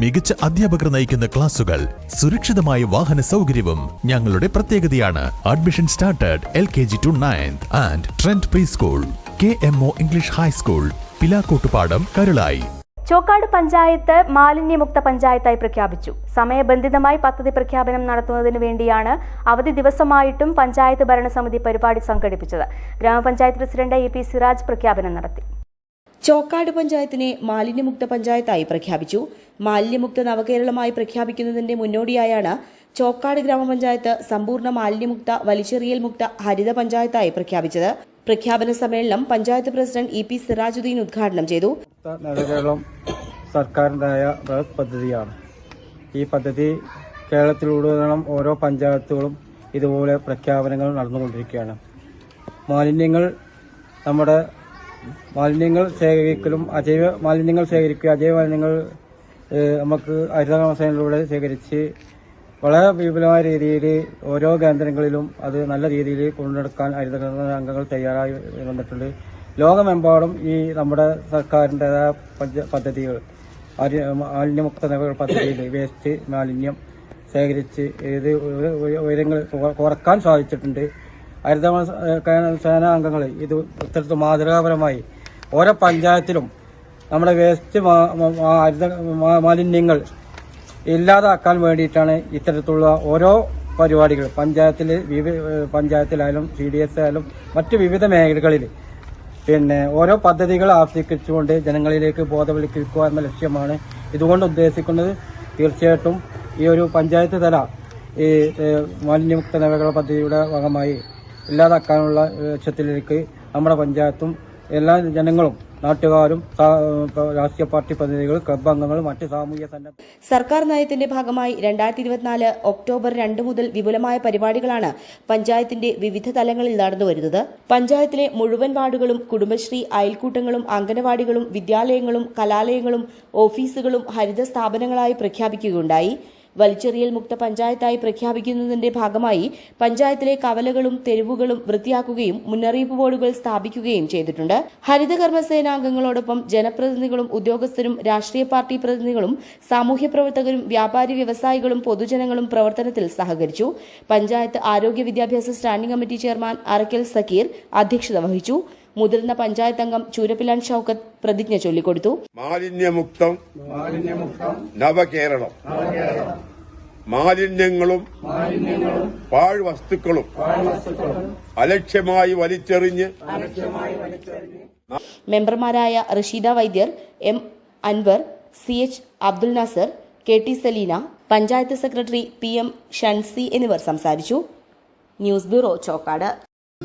മികച്ച അധ്യാപകർ നയിക്കുന്ന ക്ലാസുകൾ സുരക്ഷിതമായ വാഹന സൗകര്യവും ഞങ്ങളുടെ പ്രത്യേകതയാണ്. Admission started L K G to ninth and trend preschool K M O English high school Pilakkottupadam Karulai Chokkad panchayat മാലിന്യമുക്ത പഞ്ചായത്തായി പ്രഖ്യാപിച്ചു. സമയബന്ധിതമായി പദ്ധതി പ്രഖ്യാപനം നടത്തുന്നതിന് വേണ്ടിയാണ് അവധി ദിവസമായിട്ടും പഞ്ചായത്ത് ഭരണസമിതി പരിപാടി സംഘടിപ്പിച്ചത്. ഗ്രാമപഞ്ചായത്ത് പ്രസിഡന്റ് ഇ പി സിറാജ് പ്രഖ്യാപനം നടത്തി. ചോക്കാട് പഞ്ചായത്തിനെ മാലിന്യമുക്ത പഞ്ചായത്തായി പ്രഖ്യാപിച്ചു. മാലിന്യമുക്ത നവകേരളമായി പ്രഖ്യാപിക്കുന്നതിന്റെ മുന്നോടിയായാണ് ചോക്കാട് ഗ്രാമപഞ്ചായത്ത് സമ്പൂർണ മാലിന്യമുക്ത വലിച്ചെറിയൽ മുക്ത ഹരിത പഞ്ചായത്തായി പ്രഖ്യാപിച്ചത്. പ്രഖ്യാപന സമ്മേളനം panchayat president E P Sirajuddin ഉദ്ഘാടനം ചെയ്തു. നവകേരളം സർക്കാരിന്റെതായ പദ്ധതിയാണ്. ഈ പദ്ധതി കേരളത്തിലുടനീളം ഓരോ പഞ്ചായത്തുകളും ഇതുപോലെ പ്രഖ്യാപനങ്ങൾ നടന്നുകൊണ്ടിരിക്കുകയാണ്. മാലിന്യങ്ങൾ നമ്മുടെ മാലിന്യങ്ങൾ ശേഖരിക്കലും അജൈവ മാലിന്യങ്ങൾ ശേഖരിക്കുക അജൈവ മാലിന്യങ്ങൾ നമുക്ക് ഹരിതകർമ്മസേനയിലൂടെ ശേഖരിച്ച് വളരെ വിപുലമായ രീതിയിൽ ഓരോ കേന്ദ്രങ്ങളിലും അത് നല്ല രീതിയിൽ കൊണ്ടുനടക്കാൻ ഹരിതകർമ്മ അംഗങ്ങൾ തയ്യാറായി വന്നിട്ടുണ്ട്. ലോകമെമ്പാടും ഈ നമ്മുടെ സർക്കാരിന്റെതായ പദ്ധ- പദ്ധതികൾ മാലിന്യമുക്ത നഗര പദ്ധതിയിൽ വേസ്റ്റ് മാലിന്യം ശേഖരിച്ച് ഉയ- ഉയരങ്ങൾ കുറയ്ക്കാൻ സാധിച്ചിട്ടുണ്ട്. ഹരിത സേന അംഗങ്ങൾ ഇത് ഇത്തരത്തിൽ മാതൃകാപരമായി ഓരോ പഞ്ചായത്തിലും നമ്മുടെ വേസ്റ്റ് ഹരിത മാലിന്യങ്ങൾ ഇല്ലാതാക്കാൻ വേണ്ടിയിട്ടാണ് ഇത്തരത്തിലുള്ള ഓരോ പരിപാടികൾ. പഞ്ചായത്തിൽ പഞ്ചായത്തിലായാലും സി ഡി എസ് ആയാലും മറ്റ് വിവിധ മേഖലകളിൽ. പിന്നെ ഓരോ പദ്ധതികൾ ആവിഷ്കരിച്ചുകൊണ്ട് ജനങ്ങളിലേക്ക് ബോധവൽക്കരിക്കുക എന്ന ലക്ഷ്യമാണ് ഇതുകൊണ്ട് ഉദ്ദേശിക്കുന്നത്. തീർച്ചയായിട്ടും ഈ ഒരു പഞ്ചായത്ത് തല ഈ മാലിന്യമുക്ത നവകരണ പദ്ധതിയുടെ ഭാഗമായി ഇല്ലാതാക്കാനുള്ള ലക്ഷ്യത്തിലേക്ക് നമ്മുടെ പഞ്ചായത്തും എല്ലാ ജനങ്ങളും നാട്ടുകാരും രാഷ്ട്രീയ പാർട്ടി പ്രതിനിധികൾ ക്ലബ് അംഗങ്ങളും മറ്റ് സാമൂഹ്യ സന്നദ്ധ സർക്കാർ നയത്തിന്റെ ഭാഗമായി രണ്ടായിരത്തി ഇരുപത്തിനാല് ഒക്ടോബർ രണ്ട് മുതൽ വിപുലമായ പരിപാടികളാണ് പഞ്ചായത്തിന്റെ വിവിധ തലങ്ങളിൽ നടന്നുവരുന്നത് പഞ്ചായത്തിലെ മുഴുവൻ വാർഡുകളും കുടുംബശ്രീ അയൽക്കൂട്ടങ്ങളും അംഗനവാടികളും വിദ്യാലയങ്ങളും കലാലയങ്ങളും ഓഫീസുകളും ഹരിത സ്ഥാപനങ്ങളായി പ്രഖ്യാപിക്കുകയുണ്ടായി. വലിച്ചെറിയൽ മുക്ത പഞ്ചായത്തായി പ്രഖ്യാപിക്കുന്നതിന്റെ ഭാഗമായി പഞ്ചായത്തിലെ കവലകളും തെരുവുകളും വൃത്തിയാക്കുകയും മുന്നറിയിപ്പ് ബോർഡുകൾ സ്ഥാപിക്കുകയും ചെയ്തിട്ടുണ്ട്. ഹരിതകർമ്മസേനാംഗങ്ങളോടൊപ്പം ജനപ്രതിനിധികളും ഉദ്യോഗസ്ഥരും രാഷ്ട്രീയ പാർട്ടി പ്രതിനിധികളും സാമൂഹ്യ പ്രവർത്തകരും വ്യാപാരി വ്യവസായികളും പൊതുജനങ്ങളും പ്രവർത്തനത്തിൽ സഹകരിച്ചു. പഞ്ചായത്ത് ആരോഗ്യ വിദ്യാഭ്യാസ standing committee chairman Arakkal Sakkeer അധ്യക്ഷത വഹിച്ചു. മുതിർന്ന പഞ്ചായത്ത് അംഗം ചൂരപ്പിലാൻ ഷൌക്കത്ത് പ്രതിജ്ഞ ചൊല്ലിക്കൊടുത്തു. മാലിന്യമുക്തം. നവകേരളം. മാലിന്യങ്ങളും പാഴ്വസ്തുക്കളും അലക്ഷ്യമായി വലിച്ചെറിഞ്ഞ് മെമ്പർമാരായ Rasheeda Vaidyar M Anwar C H Abdul Nasar K T Saleena panchayat secretary P M Shancy എന്നിവർ സംസാരിച്ചു. News bureau Chokkad.